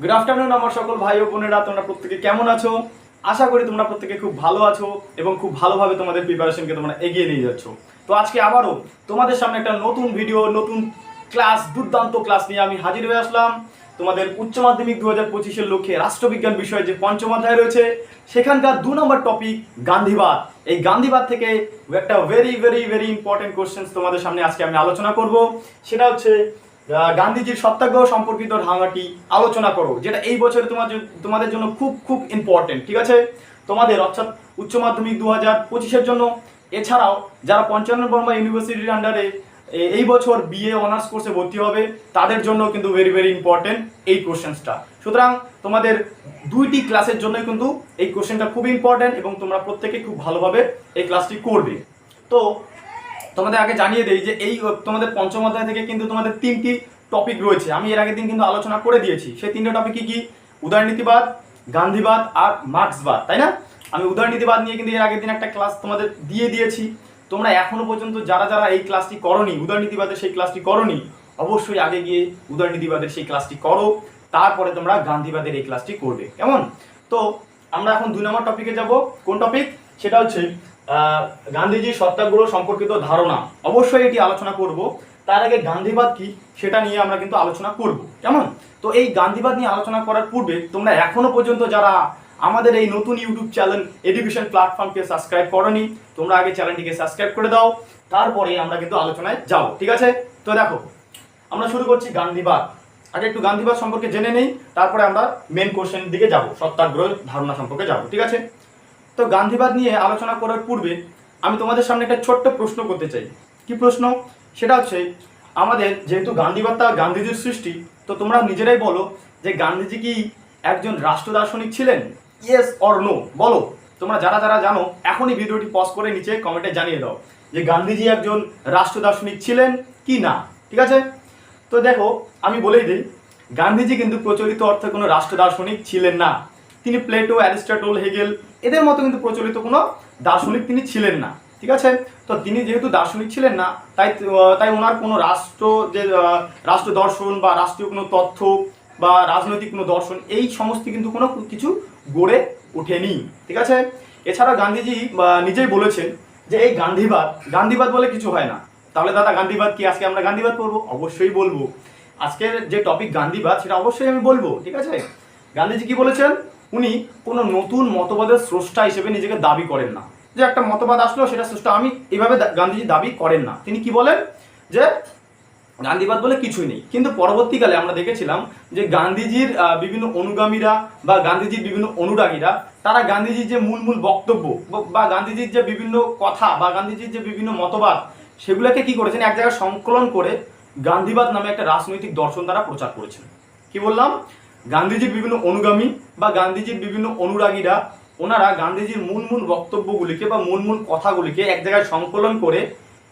Good afternoon আমার সকল ভাই ও বোনেরা, তোমরা প্রত্যেকে কেমন আছো? আশা করি তোমরা প্রত্যেকে খুব ভালো আছো এবং খুব ভালোভাবে তোমাদের প্রিপারেশনকে তোমরা এগিয়ে নিয়ে যাচ্ছ। তো আজকে আবারও তোমাদের সামনে একটা নতুন ভিডিও নতুন ক্লাস দুর্দান্ত ক্লাস নিয়ে আমি হাজির হয়ে আসলাম। তোমাদের উচ্চ মাধ্যমিক দু হাজার পঁচিশের লক্ষ্যে রাষ্ট্রবিজ্ঞান বিষয়ে যে পঞ্চম অধ্যায় রয়েছে, সেখানকার দু নম্বর টপিক গান্ধীবাদ। এই গান্ধীবাদ থেকে একটা very very very important questions তোমাদের সামনে আজকে আমি আলোচনা করব। সেটা হচ্ছে গান্ধীজির সত্যাগ্রহ সম্পর্কিত ধারণাটি আলোচনা করো, যেটা এই বছরে তোমাদের তোমাদের জন্য খুব খুব ইম্পর্টেন্ট ঠিক আছে? তোমাদের, অর্থাৎ উচ্চ মাধ্যমিক দু হাজার পঁচিশের জন্য। এছাড়াও, যারা পঞ্চান্ন বর্মা ইউনিভার্সিটির আন্ডারে এই বছর বিএ অনার্স কোর্সে ভর্তি হবে, তাদের জন্য কিন্তু ভেরি ভেরি ইম্পর্টেন্ট এই কোশ্চেন্সটা সুতরাং, তোমাদের দুইটি ক্লাসের জন্য কিন্তু এই কোশ্চেনটা খুব ইম্পর্টেন্ট এবং তোমরা প্রত্যেকে খুব ভালোভাবে এই ক্লাসটি করবে। তো তোমাদের আগে জানিয়ে দেই যে এই, তোমাদের পঞ্চম অধ্যায় থেকে কিন্তু তোমাদের তিনটি টপিক রয়েছে। আমি এর আগের দিন কিন্তু আলোচনা করে দিয়েছি। সেই তিনটে টপিক কি কি? উদারনীতিবাদ, গান্ধীবাদ আর মার্ক্সবাদ, তাই না? আমি উদারনীতিবাদ নিয়ে কিন্তু এর আগের দিন একটা ক্লাস তোমাদের দিয়ে দিয়েছি। তোমরা এখনও পর্যন্ত যারা যারা এই ক্লাসটি করনি, উদারনীতিবাদের সেই ক্লাসটি করনি, অবশ্যই আগে গিয়ে উদারনীতিবাদের সেই ক্লাসটি করো। তারপরে তোমরা গান্ধীবাদের এই ক্লাসটি করবে। কেমন? তো আমরা এখন দুই নম্বর টপিকে যাব। কোন টপিক সেটা হচ্ছে গান্ধীজির সত্যাগ্রহ সম্পর্কিত ধারণা। অবশ্যই এটি আলোচনা করব। তার আগে গান্ধীবাদ কি, সেটা নিয়ে আমরা কিন্তু আলোচনা করব। কেমন? তো এই গান্ধীবাদ নিয়ে আলোচনা করার পূর্বে তোমরা এখনও পর্যন্ত যারা আমাদের এই নতুন ইউটিউব চ্যানেল এডুকেশন প্ল্যাটফর্মকে সাবস্ক্রাইব করনি, তোমরা আগে চ্যানেলটিকে সাবস্ক্রাইব করে দাও। তারপরে আমরা কিন্তু আলোচনায় যাব, ঠিক আছে? তো দেখো, আমরা শুরু করছি গান্ধীবাদ। আগে একটু গান্ধীবাদ সম্পর্কে জেনে নেই, তারপরে আমরা মেন কোশ্চেন দিকে যাব সত্যাগ্রহ ধারণা সম্পর্কে যাব, ঠিক আছে? তো গান্ধীবাদ নিয়ে আলোচনা করার পূর্বে আমি তোমাদের সামনে একটা ছোট্ট প্রশ্ন করতে চাই। কি প্রশ্ন? সেটা হচ্ছে, আমাদের যেহেতু গান্ধীবাদটা গান্ধীজির সৃষ্টি, তো তোমরা নিজেরাই বলো যে গান্ধীজি কি একজন রাষ্ট্র দার্শনিক ছিলেন? ইয়েস অর নো বলো। তোমরা যারা যারা জানো, এখনই ভিডিওটি পজ করে নিচে কমেন্টে জানিয়ে দাও যে গান্ধীজি একজন রাষ্ট্র দার্শনিক ছিলেন কি না, ঠিক আছে? তো দেখো, আমি বলেই দিই, গান্ধীজি কিন্তু প্রচলিত অর্থে কোনো রাষ্ট্র দার্শনিক ছিলেন না। তিনি প্লেটো, অ্যারিস্টটল, হেগেল এদের মতো কিন্তু প্রচলিত কোনো দার্শনিক তিনি ছিলেন না, ঠিক আছে? তো তিনি যেহেতু দার্শনিক ছিলেন না, তাই তাই ওনার কোনো রাষ্ট্র যে রাষ্ট্র দর্শন বা রাষ্ট্রীয় কোনো তথ্য বা রাজনৈতিক কোনো দর্শন, এই সমস্ত কিন্তু কোনো কিছু গড়ে ওঠেনি, ঠিক আছে? এছাড়া গান্ধীজি নিজেই বলেছেন যে এই গান্ধীবাদ গান্ধীবাদ বলে কিছু হয় না। তাহলে দাদা, গান্ধীবাদ কি? আজকে আমরা গান্ধীবাদ পড়ব? অবশ্যই বলব। আজকের যে টপিক গান্ধীবাদ, সেটা অবশ্যই আমি বলব, ঠিক আছে? গান্ধীজি কি বলেছেন? উনি কোনো নতুন মতবাদের স্রষ্টা হিসেবে নিজেকে দাবি করেন না। যে একটা মতবাদ আসলো, সেটা স্রষ্টা। আমি এভাবে গান্ধীজি দাবি করেন না। তিনি কি বলেন? যে গান্ধীবাদ বলে কিছুই নেই। কিন্তু পরবর্তীকালে আমরা দেখেছিলাম যে গান্ধীজির বিভিন্ন অনুগামীরা বা গান্ধীজির বিভিন্ন অনুরাগীরা, তারা গান্ধীজির যে মূল মূল বক্তব্য বা গান্ধীজির যে বিভিন্ন কথা বা গান্ধীজির যে বিভিন্ন মতবাদ, সেগুলোকে কি করেছেন? এক জায়গায় সংকলন করে গান্ধীবাদ নামে একটা রাজনৈতিক দর্শন তারা প্রচার করেছেন। কি বললাম? গান্ধীজির বিভিন্ন অনুগামী বা গান্ধীজির বিভিন্ন অনুরাগীরা, ওনারা গান্ধীজির মূল মূল বক্তব্যগুলিকে বা মূল মূল কথাগুলিকে এক জায়গায় সংকলন করে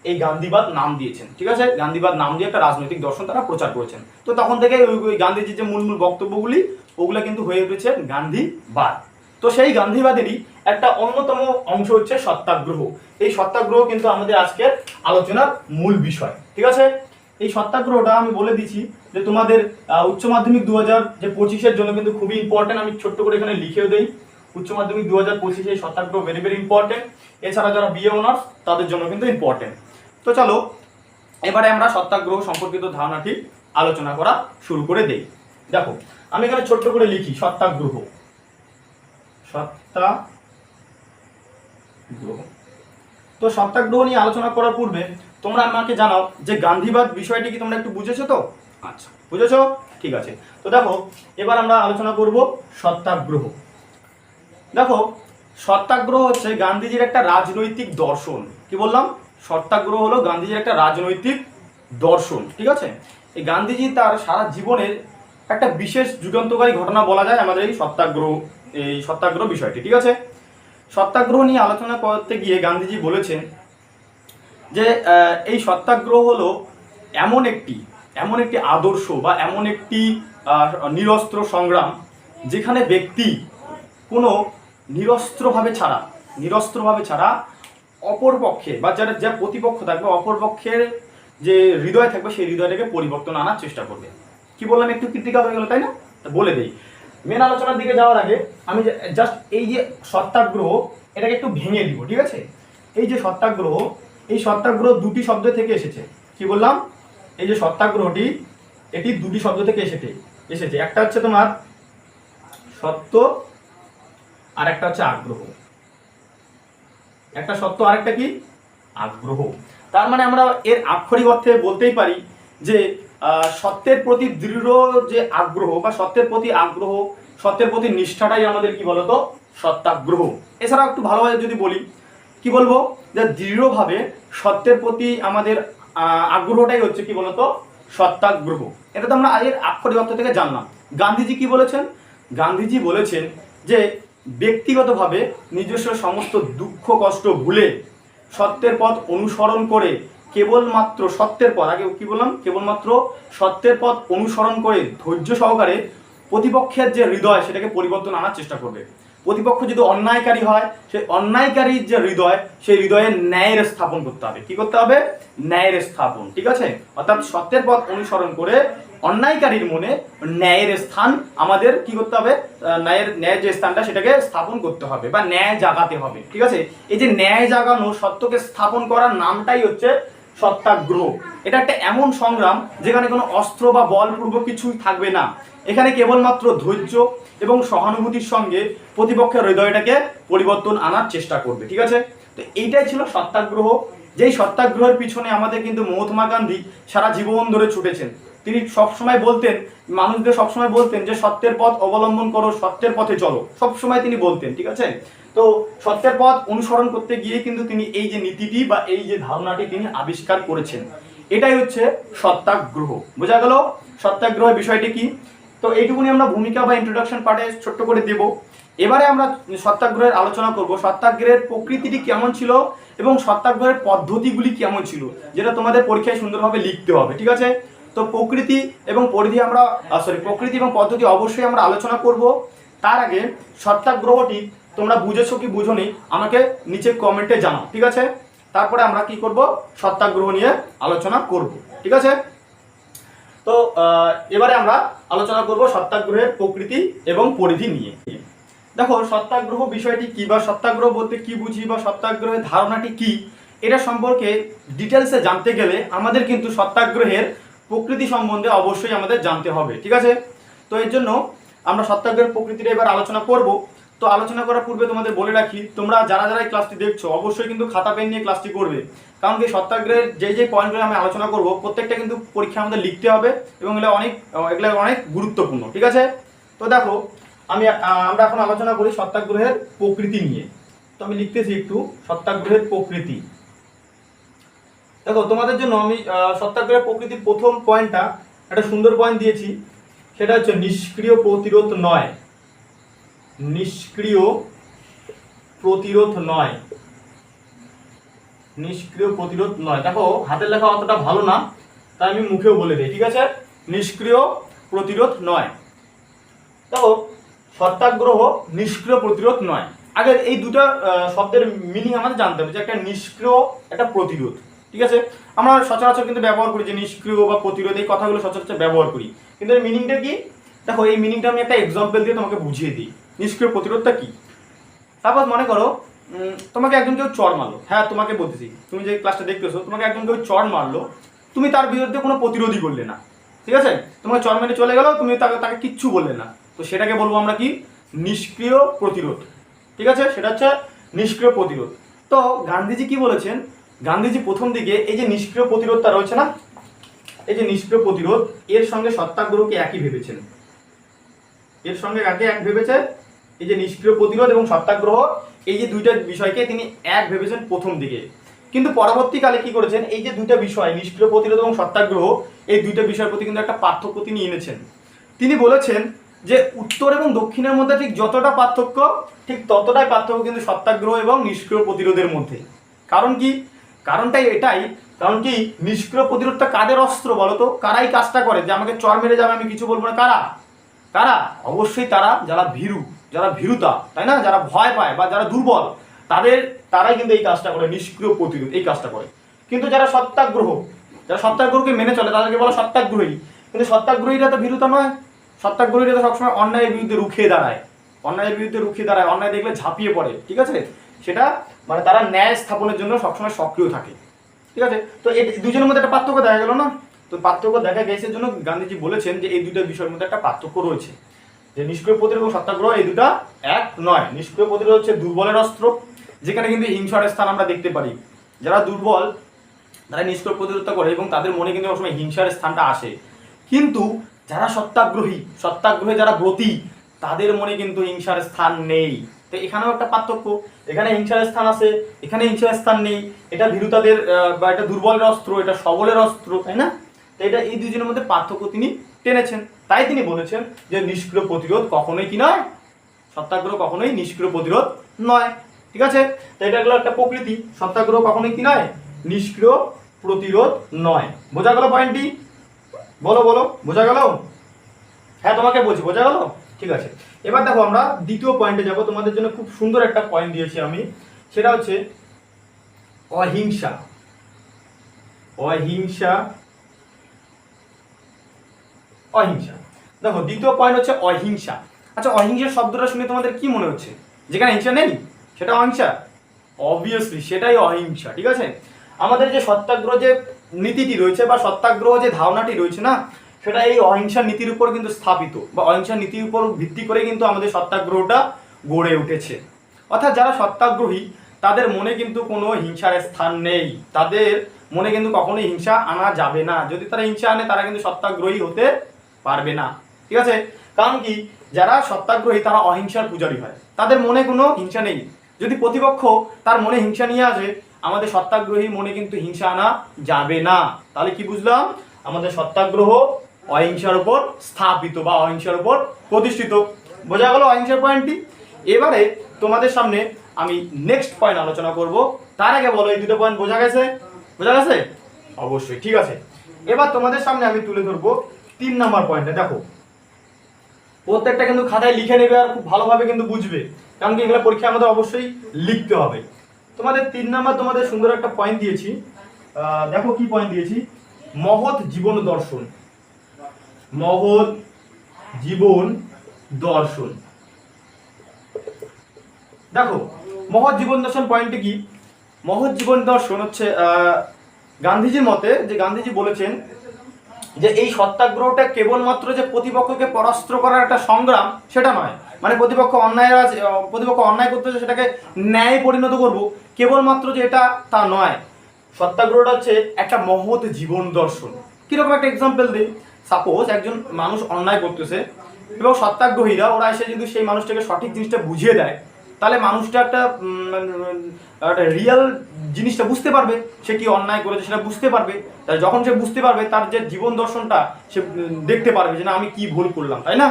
এই গান্ধীবাদ নাম দিয়েছেন, ঠিক আছে? গান্ধীবাদ নাম দিয়ে একটা রাজনৈতিক দর্শন তারা প্রচার করেছেন। তো তখন থেকে ওই গান্ধীজির যে মূল মূল বক্তব্যগুলি, ওগুলো কিন্তু হয়ে উঠেছে গান্ধীবাদ। তো সেই গান্ধীবাদেরই একটা অন্যতম অংশ হচ্ছে সত্যাগ্রহ। এই সত্যাগ্রহ কিন্তু আমাদের আজকের আলোচনার মূল বিষয়, ঠিক আছে? এই সত্যাগ্রহটা আমি বলে দিচ্ছি যে তোমাদের উচ্চ মাধ্যমিক দু হাজার যে পঁচিশের জন্য কিন্তু খুবই ইম্পর্টেন্ট আমি ছোট্ট করে এখানে লিখেও দিই। উচ্চ মাধ্যমিক দু হাজার পঁচিশে সত্যাগ্রহ ভেরি ভেরি ইম্পর্টেন্ট এছাড়া যারা বিএ অনার্স তাদের জন্য কিন্তু ইম্পর্টেন্ট তো চলো, এবারে আমরা সত্যাগ্রহ সম্পর্কিত ধারণাটি আলোচনা করা শুরু করে দেই। দেখো, আমি এখানে ছোট্ট করে লিখি, সত্যাগ্রহ। সত্যাগ্রহ। তো সত্যাগ্রহ নিয়ে আলোচনা করার পূর্বে তোমরা আমাকে জানাও যে গান্ধীবাদ বিষয়টি কি তোমরা একটু বুঝেছ তো? আচ্ছা বুঝেছ? ঠিক আছে। তো দেখো, এবার আমরা আলোচনা করব সত্যাগ্রহ। দেখো, সত্যাগ্রহ হচ্ছে গান্ধীজির একটা রাজনৈতিক দর্শন। কি বললাম? সত্যাগ্রহ হলো গান্ধীজির একটা রাজনৈতিক দর্শন, ঠিক আছে? এই গান্ধীজি তার সারা জীবনের একটা বিশেষ যুগান্তকারী ঘটনা বলা যায় আমাদের এই সত্যাগ্রহ এই সত্যাগ্রহ বিষয়টি, ঠিক আছে? সত্যাগ্রহ নিয়ে আলোচনা করতে গিয়ে গান্ধীজি বলেছেন যে এই সত্যাগ্রহ হলো এমন একটি এমন একটি আদর্শ বা এমন একটি নিরস্ত্র সংগ্রাম যেখানে ব্যক্তি কোনো নিরস্ত্রভাবে ছাড়া নিরস্ত্রভাবে ছাড়া অপর পক্ষে বা যারা যা প্রতিপক্ষ থাকবে, অপর পক্ষের যে হৃদয় থাকবে, সেই হৃদয়টাকে পরিবর্তন আনার চেষ্টা করবে। কি বললাম একটু ক্রিটিক্যাল হয়ে গেল, তাই না? বলে দিই। মেন আলোচনার দিকে যাওয়ার আগে আমি জাস্ট এই যে সত্যাগ্রহ, এটাকে একটু ভেঙে দিব, ঠিক আছে? এই যে সত্যাগ্রহ, এই সত্যাগ্রহ দুটি শব্দ থেকে এসেছে। কি বললাম? এই যে সত্যাগ্রহটি, এটি দুটি শব্দ থেকে এসেছে এসেছে। একটা হচ্ছে তোমার সত্য আর একটা হচ্ছে আগ্রহ। একটা সত্য আর একটা কি? আগ্রহ। তার মানে আমরা এর আক্ষরিক অর্থে বলতেই পারি যে সত্যের প্রতি দৃঢ় যে আগ্রহ বা সত্যের প্রতি আগ্রহ, সত্যের প্রতি নিষ্ঠাটাই আমাদের কি বলতো? সত্যাগ্রহ। এছাড়াও একটু ভালোভাবে যদি বলি, কি বলব? যে দৃঢ়ভাবে সত্যের প্রতি আমাদের আগ্রহটাই হচ্ছে কি বলতো? সত্যাগ্রহ এটা তো আমরা এর আক্ষরিক অর্থ থেকে জানলাম। গান্ধীজি কি বলেছেন? গান্ধীজি বলেছেন যে ব্যক্তিগতভাবে নিজস্ব সমস্ত দুঃখ, কষ্ট ভুলে সত্যের পথ অনুসরণ করে কেবলমাত্র সত্যের পথ, আগে কি বললাম? কেবলমাত্র সত্যের পথ অনুসরণ করে ধৈর্য সহকারে প্রতিপক্ষের যে হৃদয়, সেটাকে পরিবর্তন আনার চেষ্টা করবে। প্রতিপক্ষ যদি অন্যায়কারী হয় সেই অন্যায়কারীর যে হৃদয়, সেই হৃদয়ে ন্যায়ের স্থাপন করতে হবে। কি করতে হবে? ন্যায়ের স্থাপন, ঠিক আছে? অর্থাৎ সত্যের পথ অনুসরণ করে অন্যায়কারীর মনে ন্যায়ের স্থান আমাদের কি করতে হবে? ন্যায়ের ন্যায়ের যে স্থানটা, সেটাকে স্থাপন করতে হবে বা ন্যায় জাগাতে হবে, ঠিক আছে? এই যে ন্যায় জাগানো, সত্যকে স্থাপন করার নামটাই হচ্ছে সত্যাগ্রহ। এটা একটা এমন সংগ্রাম যেখানে কোনো অস্ত্র বা বলপূর্বক কিছুই থাকবে না। এখানে কেবলমাত্র ধৈর্য এবং সহানুভূতির সঙ্গে প্রতিপক্ষের হৃদয়টাকে পরিবর্তন আনার চেষ্টা করবে, ঠিক আছে? তো এইটাই ছিল সত্যাগ্রহ। যেই সত্যাগ্রহের পিছনে আমাদের কিন্তু মহাত্মা গান্ধী সারা জীবন ধরে ছুটেছেন। তিনি সবসময় বলতেন, মানুষদের সবসময় বলতেন যে সত্যের পথ অবলম্বন করো, সত্যের পথে চলো। সবসময় তিনি বলতেন, ঠিক আছে? তো সত্যের পথ অনুসরণ করতে গিয়ে কিন্তু তিনি এই যে নীতিটি বা এই যে ধারণাটি তিনি আবিষ্কার করেছেন, এটাই হচ্ছে সত্যাগ্রহ। বোঝা গেল? সত্যাগ্রহের বিষয়টি কি? তো এইটুকুনি আমরা ভূমিকা বা ইন্ট্রোডাকশন পার্টে ছোট্ট করে দেব। এবারে আমরা সত্যাগ্রহের আলোচনা করব, সত্যাগ্রহের প্রকৃতিটি কেমন ছিল এবং সত্যাগ্রহের পদ্ধতিগুলি কেমন ছিল, যেটা তোমাদের পরীক্ষায় সুন্দরভাবে লিখতে হবে, ঠিক আছে? তো প্রকৃতি এবং পরিধি আমরা সরি প্রকৃতি এবং পদ্ধতি অবশ্যই আমরা আলোচনা করব। তার আগে সত্যাগ্রহটি তোমরা বুঝেছ কি বুঝোনি আমাকে নিচে কমেন্টে জানাও, ঠিক আছে? তারপরে আমরা কি করব? সত্যাগ্রহ নিয়ে আলোচনা করব, ঠিক আছে? তো এবারে আমরা আলোচনা করব সত্যাগ্রহের প্রকৃতি এবং পরিধি নিয়ে। দেখো, সত্যাগ্রহ বিষয়টি কি বা সত্যাগ্রহ বলতে কি বুঝি বা সত্যাগ্রহের ধারণাটি কি, এটা সম্পর্কে ডিটেলসে জানতে গেলে আমাদের কিন্তু সত্যাগ্রহের প্রকৃতি সম্বন্ধে অবশ্যই আমাদের জানতে হবে, ঠিক আছে? তো এর জন্য আমরা সত্যাগ্রহের প্রকৃতিটা এবার আলোচনা করব। তো আলোচনা করার পূর্বে তোমাদের বলে রাখি, তোমরা যারা যারা এই ক্লাসটি দেখছ, অবশ্যই কিন্তু খাতা পেন নিয়ে ক্লাসটি করবে। কারণ কি সত্যাগ্রহের যে যে পয়েন্টগুলো আমি আলোচনা করব, প্রত্যেকটা কিন্তু পরীক্ষা আমাদের লিখতে হবে এবং এগুলো অনেক এগুলো অনেক গুরুত্বপূর্ণ, ঠিক আছে? তো দেখো, আমি আমরা এখন আলোচনা করি সত্যাগ্রহের প্রকৃতি নিয়ে। তো আমি লিখতেছি একটু, সত্যাগ্রহের প্রকৃতি। দেখো, তোমাদের জন্য আমি সত্যাগ্রহের প্রকৃতির প্রথম পয়েন্টটা একটা সুন্দর পয়েন্ট দিয়েছি, সেটা হচ্ছে নিষ্ক্রিয় প্রতিরোধ নয়। নিষ্ক্রিয় প্রতিরোধ নয়। নিষ্ক্রিয় প্রতিরোধ নয়। দেখো, হাতের লেখা অতটা ভালো না, তাই আমি মুখেও বলে দিই, ঠিক আছে? নিষ্ক্রিয় প্রতিরোধ নয়। দেখো, সত্যাগ্রহ নিষ্ক্রিয় প্রতিরোধ নয়। আগে এই দুটো শব্দের মিনিং আমাদের জানতে হবে, যে একটা নিষ্ক্রিয়, একটা প্রতিরোধ, ঠিক আছে? আমরা সচরাচর কিন্তু ব্যবহার করি যে নিষ্ক্রিয় বা প্রতিরোধ, এই কথাগুলো সচরাচর ব্যবহার করি। কিন্তু এর মিনিংটা কি? দেখো, এই মিনিংটা আমি একটা এক্সাম্পল দিয়ে তোমাকে বুঝিয়ে দিই। নিষ্ক্রিয় প্রতিরোধটা কি? তারপর মনে করো তোমাকে একজন কেউ চড় মারলো। হ্যাঁ তোমাকে বলতেছি। তুমি যে ক্লাসটা দেখতেছো, তোমাকে একজন কেউ চড় মারলো। তুমি তার বিরুদ্ধে কোনো প্রতিরোধই করলে না। ঠিক আছে? তোমাকে চড় মেরে চলে গেল, তুমি তাকে তাকে কিচ্ছু বললে না। তো সেটাকে বলব আমরা কি? নিষ্ক্রিয় প্রতিরোধ। ঠিক আছে? সেটা হচ্ছে নিষ্ক্রিয় প্রতিরোধ। তো গান্ধীজি কি বলেছেন? গান্ধীজি প্রথম দিকে এই যে নিষ্ক্রিয় প্রতিরোধটা রয়েছে না, এই যে নিষ্ক্রিয় প্রতিরোধ, এর সঙ্গে সত্যাগ্রহকে একই ভেবেছেন। এর সঙ্গে কাকে এক ভেবেছে? এই যে নিষ্ক্রিয় প্রতিরোধ এবং সত্যাগ্রহ, এই যে দুইটা বিষয়কে তিনি এক ভেবেছেন প্রথম দিকে। কিন্তু পরবর্তীকালে কি করেছেন? এই যে দুইটা বিষয়, নিষ্ক্রিয় প্রতিরোধ এবং সত্যাগ্রহ, এই দুইটা বিষয়ের প্রতি কিন্তু একটা পার্থক্য তিনি এনেছেন। তিনি বলেছেন যে উত্তর এবং দক্ষিণের মধ্যে ঠিক যতটা পার্থক্য, ঠিক ততটাই পার্থক্য কিন্তু সত্যাগ্রহ এবং নিষ্ক্রিয় প্রতিরোধের মধ্যে। কারণ কি? কারণটাই এটাই, কারণ কি নিষ্ক্রিয় প্রতিরোধটা কাদের অস্ত্র বলতো কারাই কাজটা করে? যে আমাকে চর মেরে যাবে, আমি কিছু বলব না। কারা? কারা? অবশ্যই তারা, যারা ভীরু। যারা ভীরুতা, তাই না? যারা ভয় পায় বা যারা দুর্বল, তাদের, তারাই কিন্তু এই কাজটা করে, নিষ্ক্রিয় প্রতিরোধ, এই কাজটা করে। কিন্তু যারা সত্যাগ্রহ, যারা সত্যাগ্রহকে মেনে চলে, তাদেরকে বলা সত্যাগ্রহী। কিন্তু সত্যাগ্রহীরা তো ভীরুতা নয়। সত্যাগ্রহীরা তো সবসময় অন্যায়ের বিরুদ্ধে রুখে দাঁড়ায়। অন্যায়ের বিরুদ্ধে রুখে দাঁড়ায়, অন্যায় দেখলে ঝাঁপিয়ে পড়ে, ঠিক আছে? সেটা মানে তারা ন্যায় স্থাপনের জন্য সবসময় সক্রিয় থাকে, ঠিক আছে? তো এই দুজনের মধ্যে একটা পার্থক্য দেখা গেল না? তো পার্থক্য দেখা গেছে জন্য গান্ধীজি বলেছেন যে এই দুটো বিষয়ের মধ্যে একটা পার্থক্য রয়েছে। যে নিষ্ক্রিয় প্রতিরোধ এবং সত্যাগ্রহ, এই দুটা এক নয়। নিষ্ক্রিয় প্রতিরোধ হচ্ছে দুর্বলের অস্ত্র, যেখানে কিন্তু হিংসার স্থান আমরা দেখতে পারি। যারা দুর্বল, তারা নিষ্ক্রিয় প্রতিরোধ করে এবং তাদের মনে কিন্তু সবসময় হিংসার স্থানটা আসে। কিন্তু যারা সত্যাগ্রহী, সত্যাগ্রহে যারা ব্রতী, তাদের মনে কিন্তু হিংসার স্থান নেই। তো এখানেও একটা পার্থক্য। এখানে হিংসার স্থান আছে, এখানে হিংসার স্থান নেই। এটা ভীরুতাদের বা এটা দুর্বলের অস্ত্র, এটা সবলের অস্ত্র, তাই না? তো এটা এই দুজনের মধ্যে পার্থক্য তিনি টেনেছেন। তাই তিনি বলেছেন যে নিষ্ক্রিয় প্রতিরোধ কখনোই কি নয়, সত্যাগ্রহ কখনোই নিষ্ক্রিয় প্রতিরোধ নয়। ঠিক আছে? তো এটা হলো একটা প্রকৃতি, সত্যাগ্রহ কখনোই কি নয়, নিষ্ক্রিয় প্রতিরোধ নয়। বোঝা গেল পয়েন্টটি বলো বলো, বোঝা গেল? হ্যাঁ তোমাকে বলছি, বোঝা গেল? ঠিক আছে। এবার দেখো আমরা দ্বিতীয় পয়েন্টে যাব, তোমাদের জন্য খুব সুন্দর একটা পয়েন্ট দিয়েছি আমি। সেটা হচ্ছে অহিংসা। অহিংসা অহিংসা। দেখো, দ্বিতীয় পয়েন্ট হচ্ছে অহিংসা। আচ্ছা অহিংসা শব্দটা শুনে তোমাদের কি মনে হচ্ছে? যেখানে হিংসা নেই, সেটা অহিংসা? অবভিয়াসলি সেটাই অহিংসা, ঠিক আছে? আমাদের যে সত্যাগ্রহ যে নীতিটি রয়েছে বা সত্যাগ্রহ যে ধারণাটি রয়েছে না, সেটা এই অহিংসা নীতির উপর কিন্তু স্থাপিত বা অহিংসা নীতির উপর ভিত্তি করে কিন্তু আমাদের সত্যাগ্রহটা গড়ে উঠেছে। অর্থাৎ যারা সত্যাগ্রহী, তাদের মনে কিন্তু কোনো হিংসার স্থান নেই। তাদের মনে কিন্তু কখনোই হিংসা আনা যাবে না। যদি তারা হিংসা আনে, তারা কিন্তু সত্যাগ্রহী হতে পারবে না। ঠিক আছে? কারণ কি? যারা সত্যাগ্রহী, তারা অহিংসার পূজারী হয়। তাদের মনে কোনো হিংসা নেই। যদি প্রতিপক্ষ তার মনে হিংসা নিয়ে আসে, আমাদের সত্যাগ্রহী মনে কিন্তু হিংসা আনা যাবে না। তাহলে কি বুঝলাম? আমাদের সত্যাগ্রহ অহিংসার উপর স্থাপিত বা অহিংসার উপর প্রতিষ্ঠিত। বোঝা গেল অহিংসার পয়েন্টটি এবারে তোমাদের সামনে আমি নেক্সট পয়েন্ট আলোচনা করব। তার আগে বলো, এই দুটো পয়েন্ট বোঝা গেছে? বোঝা গেছে? অবশ্যই, ঠিক আছে। এবার তোমাদের সামনে আমি তুলে ধরবো তিন নাম্বার পয়েন্টটা দেখো। প্রত্যেকটা কিন্তু খাতায় লিখে নেবে আর খুব ভালোভাবে কিন্তু বুঝবে। কারণ কি, এগুলো পরীক্ষায় আমাদের অবশ্যই লিখতে হবে। তোমাদের তিন নাম্বার তোমাদের সুন্দর একটা পয়েন্ট দিয়েছি। দেখো কি পয়েন্ট দিয়েছি? মহৎ জীবন দর্শন। মহৎ জীবন দর্শন। দেখো, মহৎ জীবন দর্শন পয়েন্টে কি? মহৎ জীবন দর্শন হচ্ছে গান্ধীজির মতে, যে গান্ধীজি বলেছেন যে এই সত্যাগ্রহটা কেবলমাত্র যে প্রতিপক্ষকে পরাস্ত করার একটা সংগ্রাম, সেটা নয়। মানে প্রতিপক্ষ অন্যায় আছে প্রতিপক্ষ অন্যায় করতেছে সেটাকে ন্যায় পরিণত করব, কেবলমাত্র যে এটা, তা নয়। সত্যাগ্রহটা হচ্ছে একটা মহৎ জীবন দর্শন। কীরকম একটা এক্সাম্পল দিই? সাপোজ একজন মানুষ অন্যায় করতেছে, এবং সত্যাগ্রহীরা, ওরা এসে যদি সেই মানুষটাকে সঠিক জিনিসটা বুঝিয়ে দেয়, তাহলে মানুষটা একটা রিয়েল জিনিসটা বুঝতে পারবে, সে কি অন্যায় করেছে সেটা বুঝতে পারবে। তাই যখন সে বুঝতে পারবে, তার যে জীবন দর্শনটা সে দেখতে পারবে যে না, আমি কি ভুল করলাম, তাই না?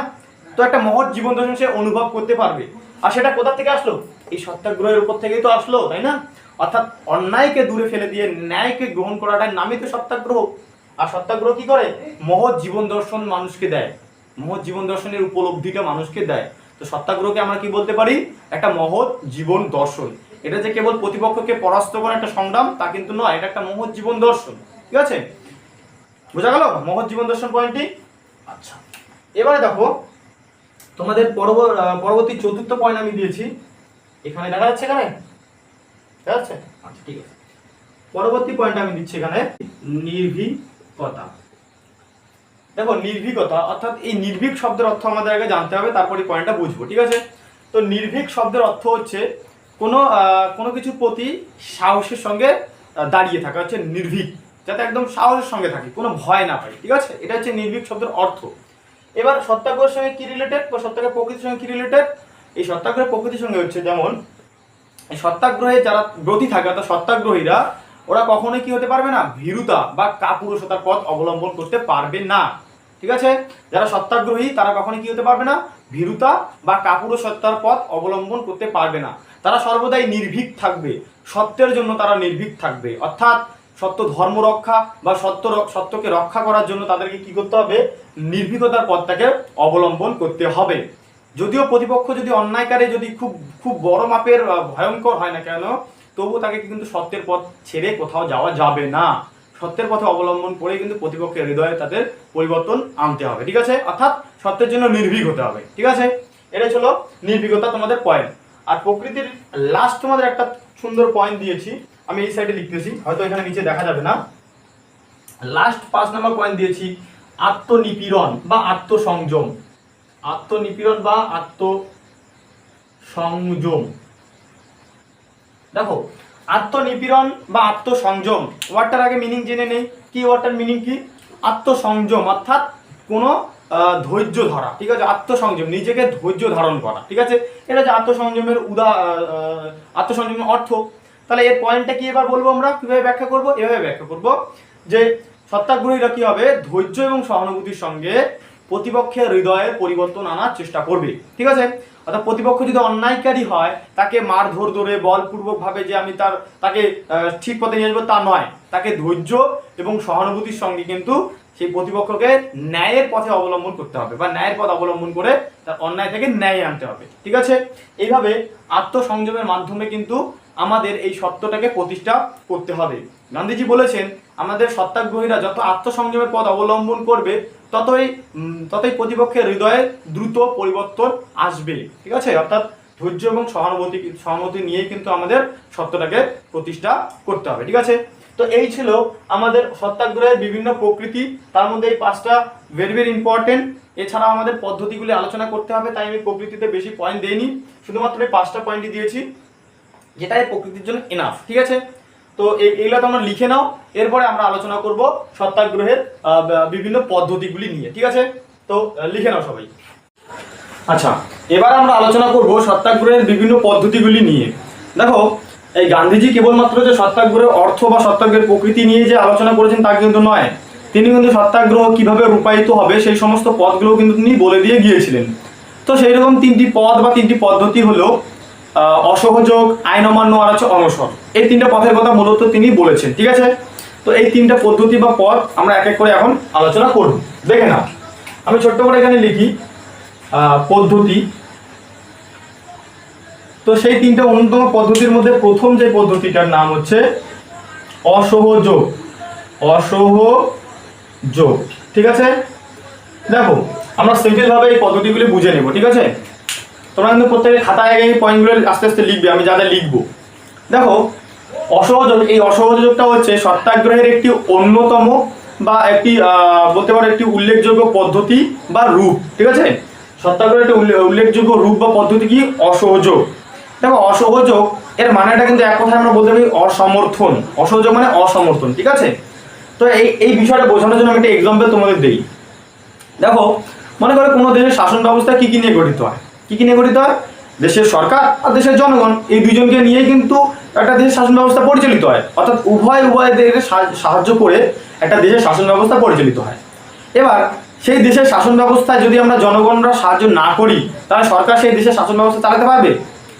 তো একটা মহৎ জীবন দর্শন সে অনুভব করতে পারবে। আর সেটা কোথা থেকে আসলো? এই সত্যাগ্রহের উপর থেকেই তো আসলো, তাই না? অর্থাৎ অন্যায়কে দূরে ফেলে দিয়ে ন্যায়কে গ্রহণ করাটার নামই তো সত্যাগ্রহ। আর সত্যাগ্রহ কি করে? মহৎ জীবন দর্শন মানুষকে দেয়। মহৎ জীবন দর্শনের উপলব্ধিটা মানুষকে দেয়। তো সত্যাগ্রহকে আমরা কি বলতে পারি? একটা মহৎ জীবন দর্শন। এটা যে কেবল প্রতিপক্ষকে পরাস্ত করার একটা সংগ্রাম, তা কিন্তু নয়, এটা একটা মহৎ জীবন দর্শন। ঠিক আছে? বোঝা গেল? মহৎ জীবন দর্শন পয়েন্টটি আচ্ছা। এবারে দেখো, তোমাদের পরব- পরবর্তী চতুর্থ পয়েন্ট আমি দিয়েছি। এখানে দেখা যাচ্ছে এখানে? দেখা যাচ্ছে? আচ্ছা ঠিক আছে। পরবর্তী পয়েন্ট আমি দিচ্ছি এখানে। নির্ভীকতা। দেখো, নির্ভীকতা, অর্থাৎ এই নির্ভীক শব্দের অর্থ আমাদের আগে জানতে হবে, তারপরে পয়েন্টটা বুঝব, ঠিক আছে? তো নির্ভীক শব্দের অর্থ হচ্ছে কোনো কোনো কিছুর প্রতি সাহসের সঙ্গে দাঁড়িয়ে থাকা হচ্ছে নির্ভীক। যাতে একদম সাহসের সঙ্গে থাকে, কোনো ভয় না পাই, ঠিক আছে? এটা হচ্ছে নির্ভীক শব্দের অর্থ। এবার সত্যাগ্রহের সঙ্গে কি রিলেটেড বা সত্যাগ্রহ প্রকৃতির সঙ্গে কি রিলেটেড এই সত্যাগ্রহের প্রকৃতির সঙ্গে হচ্ছে যেমন, এই সত্যাগ্রহে যারা ব্রতী থাকে, অর্থাৎ সত্যাগ্রহীরা, ওরা কখনোই কি হতে পারবে না? ভীরুতা বা কাপুরুষতার পথ অবলম্বন করতে পারবে না। ঠিক আছে? যারা সত্যাগ্রহী, তারা কখনোই কি হতে পারবে না? ভীরুতা বা কাপুরুষতার পথ অবলম্বন করতে পারবে না। তারা সর্বদাই নির্ভীক থাকবে। সত্যের জন্য তারা নির্ভীক থাকবে। অর্থাৎ সত্য ধর্ম রক্ষা বা সত্য সত্যকে রক্ষা করার জন্য তাদেরকে কি করতে হবে? নির্ভীকতার পথটাকে অবলম্বন করতে হবে। যদিও প্রতিপক্ষ যদি অন্যায়কারী, যদি খুব খুব বড় মাপের ভয়ঙ্কর হয় না কেন, তবুও তাকে কিন্তু সত্যের পথ ছেড়ে কোথাও যাওয়া যাবে না। সত্যের পথে অবলম্বন করে কিন্তু প্রতিপক্ষের হৃদয়ে তাদের পরিবর্তন আনতে হবে, ঠিক আছে? অর্থাৎ সত্যের জন্য নির্ভীক হতে হবে, ঠিক আছে? এটা ছিল নির্ভীকতা তোমাদের পয়েন্ট আর প্রকৃতির লাস্ট তোমাদের একটা সুন্দর পয়েন্ট দিয়েছি, আমি এই সাইডে লিখতেছি, হয়তো এখানে নিচে দেখা যাবে না। লাস্ট পাঁচ নাম্বার পয়েন্ট দিয়েছি, আত্মনিপীড়ন বা আত্মসংযম। আত্মনিপীড়ন বা আত্ম সংযম দেখো আত্মনিপীড়ন বা আত্মসংযম। ওয়ার্ডটার আগে মিনিং জেনে নেই। কি ওয়ার্ডটার মিনিং কি? আত্মসংযম, অর্থাৎ কোনো ধৈর্য ধরা, ঠিক আছে? আত্মসংযম, নিজেকে ধৈর্য ধারণ করা, ঠিক আছে? এটা যে আত্মসংযমের উদা আত্মসংযমের অর্থ। তাহলে এর পয়েন্টটা কি এবার বলব আমরা? কীভাবে ব্যাখ্যা করব? এভাবে ব্যাখ্যা করব যে সত্যাগ্রহীরা কি হবে? ধৈর্য এবং সহানুভূতির সঙ্গে প্রতিপক্ষের হৃদয়ের পরিবর্তন আনার চেষ্টা করবে, ঠিক আছে? অর্থাৎ প্রতিপক্ষ যদি অন্যায়কারী হয়, তাকে মারধর ধরে বলপূর্বক ভাবে যে আমি তার, তাকে ঠিক পথে নিয়ে আসব তা নয়। তাকে ধৈর্য এবং সহানুভূতির সঙ্গে কিন্তু সেই প্রতিপক্ষকে ন্যায়ের পথে অবলম্বন করতে হবে বা ন্যায়ের পথ অবলম্বন করে তার অন্যায় থেকে ন্যায় আনতে হবে। ঠিক আছে? এইভাবে আত্মসংযমের মাধ্যমে কিন্তু আমাদের এই সত্যটাকে প্রতিষ্ঠা করতে হবে। গান্ধীজি বলেছেন আমাদের সত্যাগ্রহীরা যত আত্মসংযমের পথ অবলম্বন করবে, ততই ততই প্রতিপক্ষের হৃদয়ে দ্রুত পরিবর্তন আসবে। ঠিক আছে? অর্থাৎ ধৈর্য এবং সহানুভূতি সহানুভূতি নিয়েই কিন্তু আমাদের সত্যটাকে প্রতিষ্ঠা করতে হবে। ঠিক আছে? তো এই ছিল আমাদের সত্যাগ্রহের বিভিন্ন প্রকৃতি। তার মধ্যে এই পাঁচটা ভেরি ভেরি ইম্পর্টেন্ট এছাড়া আমাদের পদ্ধতিগুলি আলোচনা করতে হবে, তাই আমি প্রকৃতিতে বেশি পয়েন্ট দেইনি। শুধুমাত্র এই পাঁচটা পয়েন্টই দিয়েছি, যেটাই প্রকৃতির জন্য এনাফ ঠিক আছে? তো এই- এইগুলো তোমরা লিখে নাও, এরপরে আমরা আলোচনা করব সত্যাগ্রহের বিভিন্ন পদ্ধতিগুলি নিয়ে, ঠিক আছে? তো লিখে নাও সবাই। আচ্ছা এবার আমরা আলোচনা করব সত্যাগ্রহের বিভিন্ন পদ্ধতিগুলি নিয়ে। দেখো, এই গান্ধীজি কেবলমাত্র যে সত্যাগ্রহের অর্থ বা সত্যাগ্রহের প্রকৃতি নিয়ে যে আলোচনা করেছেন তা কিন্তু নয়। তিনি কিন্তু সত্যাগ্রহ কীভাবে রূপায়িত হবে সেই সমস্ত পদগুলো কিন্তু তিনি বলে দিয়ে গিয়েছিলেন। তো সেই রকম তিনটি পদ বা তিনটি পদ্ধতি হলো অসহযোগ, আইন অমান্য আর হচ্ছে অনসর এই তিনটা পথের কথা মূলত তিনি বলেছেন, ঠিক আছে? তো এই তিনটা পদ্ধতি বা পথ আমরা এক এক করে এখন আলোচনা করব। দেখে নাও। আমি ছোট্ট করে এখানে লিখি পদ্ধতি। তো সেই তিনটা অন্যতম পদ্ধতির মধ্যে প্রথম যে পদ্ধতিটার নাম হচ্ছে অসহযোগ। অসহযোগ, ঠিক আছে? দেখো, আমরা সিম্পলভাবে এই পদ্ধতিগুলি বুঝে নেব, ঠিক আছে? তোমরা কিন্তু প্রত্যেকের খাতায় আগে এই পয়েন্টগুলো আস্তে আস্তে লিখবে, আমি যা যা লিখব। দেখো, অসহযোগ এই অসহযোগটা হচ্ছে সত্যাগ্রহের একটি অন্যতম বা একটি বলতে পারো একটি উল্লেখযোগ্য পদ্ধতি বা রূপ, ঠিক আছে? সত্যাগ্রহের একটি উল্লেখযোগ্য রূপ বা পদ্ধতি কি? অসহযোগ। দেখো, অসহযোগ, এর মানেটা কিন্তু এক কথায় আমরা বলতে পারি অসমর্থন। অসহযোগ মানে অসমর্থন, ঠিক আছে? তো এই এই বিষয়টা বোঝানোর জন্য আমি একটা এক্সাম্পল তোমাদের দিই। দেখো, মনে করো কোনো দেশের শাসন ব্যবস্থা কি কি নিয়ে গঠিত হয়? কি কি নিয়ে গঠিত হয়? দেশের সরকার আর দেশের জনগণ। এই দুজনকে নিয়েই কিন্তু একটা দেশের শাসন ব্যবস্থা পরিচালিত হয়। অর্থাৎ উভয় উভয়দের সাহায্য করে একটা দেশের শাসন ব্যবস্থা পরিচালিত হয়। এবার সেই দেশের শাসন ব্যবস্থায় যদি আমরা জনগণরা সাহায্য না করি, তাহলে সরকার সেই দেশের শাসন ব্যবস্থা চালাতে পারবে?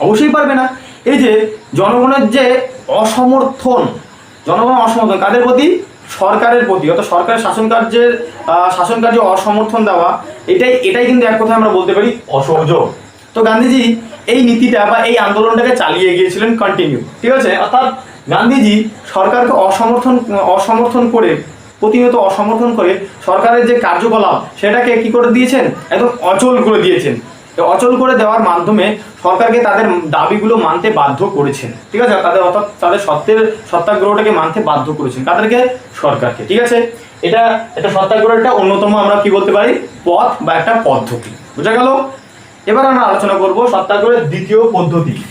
অবশ্যই পারবে না। এই যে জনগণের যে অসমর্থন জনগণ অসমর্থন কাদের প্রতি? সরকারের প্রতি, অর্থাৎ সরকারের শাসন কার্যের শাসন কার্যে অসমর্থন দেওয়া, এটাই এটাই কিন্তু এক কথায় আমরা বলতে পারি অসহযোগ। তো গান্ধীজি এই নীতিটা বা এই আন্দোলনটাকে চালিয়ে গিয়েছিলেন কন্টিনিউ ঠিক আছে? অর্থাৎ গান্ধীজি সরকারকে অসমর্থন অসমর্থন করে, প্রতিনিয়ত অসমর্থন করে সরকারের যে কার্যকলাপ, সেটাকে কি করে দিয়েছেন? একদম অচল করে দিয়েছেন। অচল করে দেওয়ার মাধ্যমে সরকারকে তাদের দাবিগুলো মানতে বাধ্য করেছেন। ঠিক আছে? তাদের অর্থাৎ তাদের সত্যের সত্যাগ্রহটাকে মানতে বাধ্য করেছেন। তাদেরকে সরকারকে। ঠিক আছে? এটা এটা সত্যাগ্রহটা অন্যতম আমরা কি বলতে পারি? পথ বা একটা পদ্ধতি। বুঝা গেল? এবার আমরা আলোচনা করব সত্যাগ্রহের দ্বিতীয় পদ্ধতি।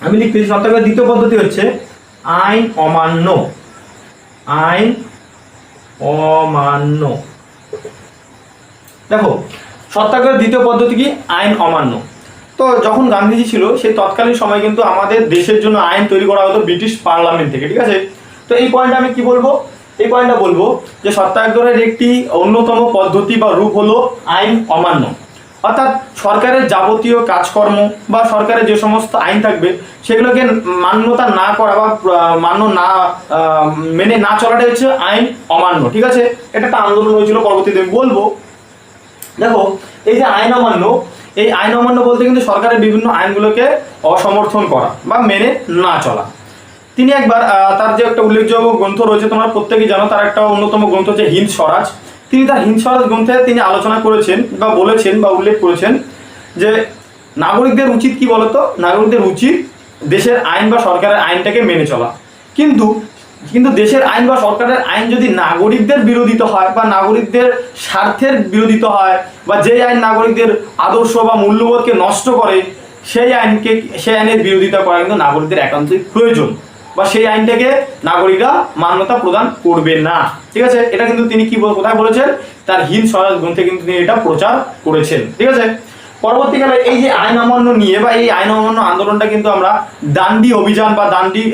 আমি লিখতেছি সত্যাগ্রহের দ্বিতীয় পদ্ধতি হচ্ছে আইন অমান্য। আইন অমান্য। দেখো সত্যাগ্রহের দ্বিতীয় পদ্ধতি কি? আইন অমান্য। তো যখন গান্ধীজি ছিল সেই তৎকালীন সময় কিন্তু আমাদের দেশের জন্য আইন তৈরি করা হতো ব্রিটিশ পার্লামেন্ট থেকে, ঠিক আছে? তো এই পয়েন্টটা আমি কি বলব? এই পয়েন্টটা বলব যে সত্যাগ্রহের একটি অন্যতম পদ্ধতি বা রূপ হলো আইন অমান্য। অর্থাৎ সরকারের যাবতীয় কাজকর্ম বা সরকারের যে সমস্ত আইন থাকবে, সেগুলোকে মান্যতা না করা বা মান্য না মেনে না চলাটাই হচ্ছে আইন অমান্য, ঠিক আছে? এটা একটা আন্দোলন হয়েছিল পরবর্তীতে। বলব দেখো, এই যে আইন অমান্য এই আইন অমান্য বলতে কিন্তু সরকারের বিভিন্ন আইনগুলোকে অসমর্থন করা বা মেনে না চলা। তিনি একবার তার যে একটা উল্লেখযোগ্য গ্রন্থ রয়েছে, তোমরা প্রত্যেকেই জানো, তার একটা অন্যতম গ্রন্থ হচ্ছে হিন্দ স্বরাজ। তিনি তার হিন্দ স্বরাজ গ্রন্থে তিনি আলোচনা করেছেন বা বলেছেন বা উল্লেখ করেছেন যে নাগরিকদের উচিত কি বলতো? নাগরিকদের উচিত দেশের আইন বা সরকারের আইনটাকে মেনে চলা। কিন্তু কিন্তু দেশের আইন বা সরকারের আইন যদি নাগরিকদের বিরোধিত হয় বা নাগরিকদের স্বার্থের বিরোধিত হয় বা যে আইন নাগরিকদের আদর্শ বা মূল্যবোধকে নষ্ট করে, সেই আইনকে, সেই আইনের বিরোধিতা করা কিন্তু নাগরিকদের একান্তই প্রয়োজন বা সেই আইনটাকে নাগরিকরা মান্যতা প্রদান করবে না। ঠিক আছে? এটা কিন্তু তিনি কি কোথায় বলেছেন? তার হিন্দ স্বরাজ গ্রন্থে কিন্তু তিনি এটা প্রচার করেছেন। ঠিক আছে? পরবর্তীকালে এই যে আইন অমান্য নিয়ে বা এই আইন অমান্য আন্দোলনটা কিন্তু আমরা দান্ডি অভিযান বা দান্ডি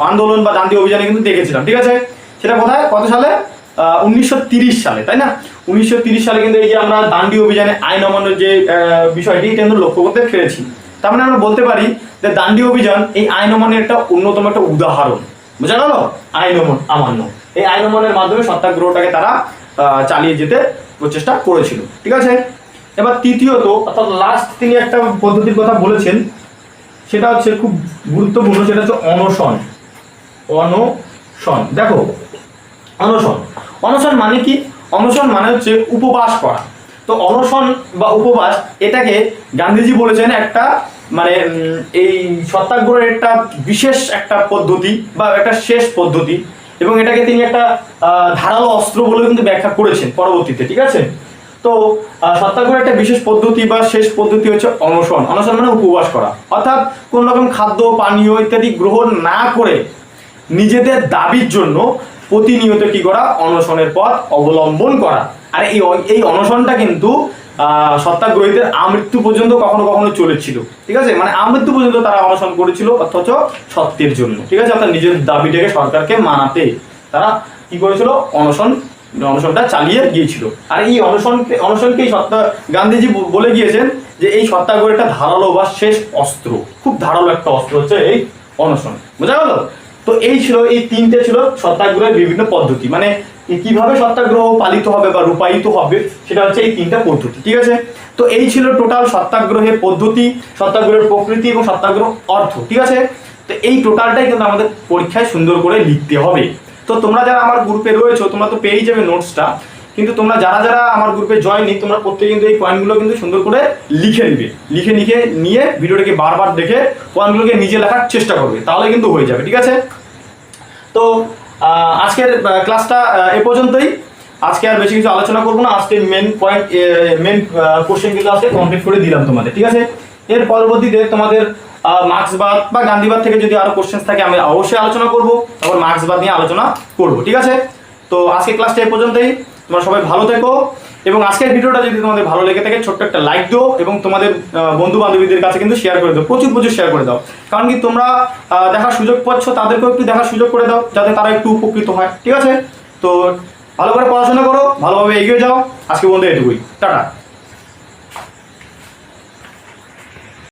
আন্দোলন বা দান্ডি অভিযানে কিন্তু দেখেছিলাম, ঠিক আছে? সেটা কোথায়? কত সালে? উনিশশো সালে, তাই না? উনিশশো সালে কিন্তু এই যে আমরা দান্ডি অভিযানে আইন অমান্যের যে বিষয়টি, এটা কিন্তু লক্ষ্য করতে পেরেছি। তার মানে আমরা বলতে পারি যে দান্ডি অভিযান এই আইন অমান্যের একটা অন্যতম একটা উদাহরণ। বোঝা গেল? আইন অমন- অমান্য। এই আইন অমান্যের মাধ্যমে সত্যাগ্রহটাকে তারা চালিয়ে যেতে প্রচেষ্টা করেছিল, ঠিক আছে? এবার তৃতীয়ত, অর্থাৎ লাস্ট তিনি একটা পদ্ধতির কথা বলেছেন, সেটা হচ্ছে খুব গুরুত্বপূর্ণ, সেটা হচ্ছে অনশন। অনশন। দেখো, অনশন। অনশন মানে কি? অনশন মানে হচ্ছে উপবাস করা। তো অনশন বা উপবাস, এটাকে গান্ধীজি বলেছেন একটা মানে এই সত্যাগ্রহের একটা বিশেষ একটা পদ্ধতি বা একটা শেষ পদ্ধতি, এবং এটাকে তিনি একটা ধারালো অস্ত্র বলে কিন্তু ব্যাখ্যা করেছেন পরবর্তীতে, ঠিক আছে? তো আহ, সত্যাগ্রহের একটা বিশেষ পদ্ধতি বা শেষ পদ্ধতি হচ্ছে অনশন। অনশন মানে উপবাস করা। অর্থাৎ কোন রকম খাদ্য পানীয় ইত্যাদি গ্রহণ না করে নিজেদের দাবির জন্য প্রতিনিয়ত কি করা? অনশনের পথ অবলম্বন করা। আর এই এই অনশনটা কিন্তু সত্যাগ্রহীদের আমৃত্যু পর্যন্ত কখনো কখনো চলেছিল। ঠিক আছে? মানে আমৃত্যু পর্যন্ত তারা অনশন করেছিল অথচ সত্যের জন্য। ঠিক আছে? অর্থাৎ নিজের দাবিটাকে সরকারকে মানাতে তারা কি করেছিল? অনশন অনশনটা চালিয়ে গিয়েছিল। আর এই অনশনকে অনশনকেই সত্তা গান্ধীজি বলে গিয়েছেন যে এই সত্যাগ্রহ একটা ধারালো বা শেষ অস্ত্র। খুব ধারালো একটা অস্ত্র হচ্ছে এই অনশন। বোঝা গেল? তো এই ছিল, এই তিনটে ছিল সত্যাগ্রহের বিভিন্ন পদ্ধতি। মানে কীভাবে সত্যাগ্রহ পালিত হবে বা রূপায়িত হবে, সেটা হচ্ছে এই তিনটা পদ্ধতি, ঠিক আছে? তো এই ছিল টোটাল সত্যাগ্রহের পদ্ধতি সত্যাগ্রহের প্রকৃতি এবং সত্যাগ্রহ অর্থ, ঠিক আছে? তো এই টোটালটাই কিন্তু আমাদের পরীক্ষায় সুন্দর করে লিখতে হবে। তো তোমরা যারা আমার গ্রুপে রয়েছো, তোমরা তো পেয়েই যাবে নোটসটা কিন্তু তোমরা যারা যারা আমার গ্রুপে জয়েন নি তোমরা প্রত্যেকে কিন্তু এই পয়েন্টগুলো কিন্তু সুন্দর করে লিখে নিবে। লিখে লিখে নিয়ে ভিডিওটাকে বারবার দেখে পয়েন্টগুলোকে নিজে লেখার চেষ্টা করবে। তাহলে কিন্তু হয়ে যাবে, ঠিক আছে? তো আজকের ক্লাসটা এ পর্যন্তই। আজকে আর বেশি কিছু আলোচনা করব না। আজকে মেন পয়েন্ট মেন কোশ্চেন কিন্তু আজকে কমপ্লিট করে দিলাম তোমাদের, ঠিক আছে? এর পরবর্তীতে তোমাদের মার্ক্সবাদ বা গান্ধীবাদ থেকে যদি আরও কোশ্চেন থাকে, আমি অবশ্যই আলোচনা করব। তারপর মার্ক্সবাদ নিয়ে আলোচনা করব, ঠিক আছে? তো আজকে ক্লাসটা এ পর্যন্তই। তোমরা সবাই ভালো থেকো। এবং আজকের ভিডিওটা যদি তোমাদের ভালো লেগে থাকে, ছোট্ট একটা লাইক দিও এবং তোমাদের বন্ধু বান্ধবীদের কাছে কিন্তু শেয়ার করে দাও। প্রচুর প্রচুর শেয়ার করে দাও। কারণ কি তোমরা দেখার সুযোগ পাচ্ছ, তাদেরকেও একটু দেখার সুযোগ করে দাও, যাতে তারা একটু উপকৃত হয়, ঠিক আছে? তো ভালো করে পড়াশোনা করো, ভালোভাবে এগিয়ে যাও। আজকে বন্ধু এটুকুই। টাটা।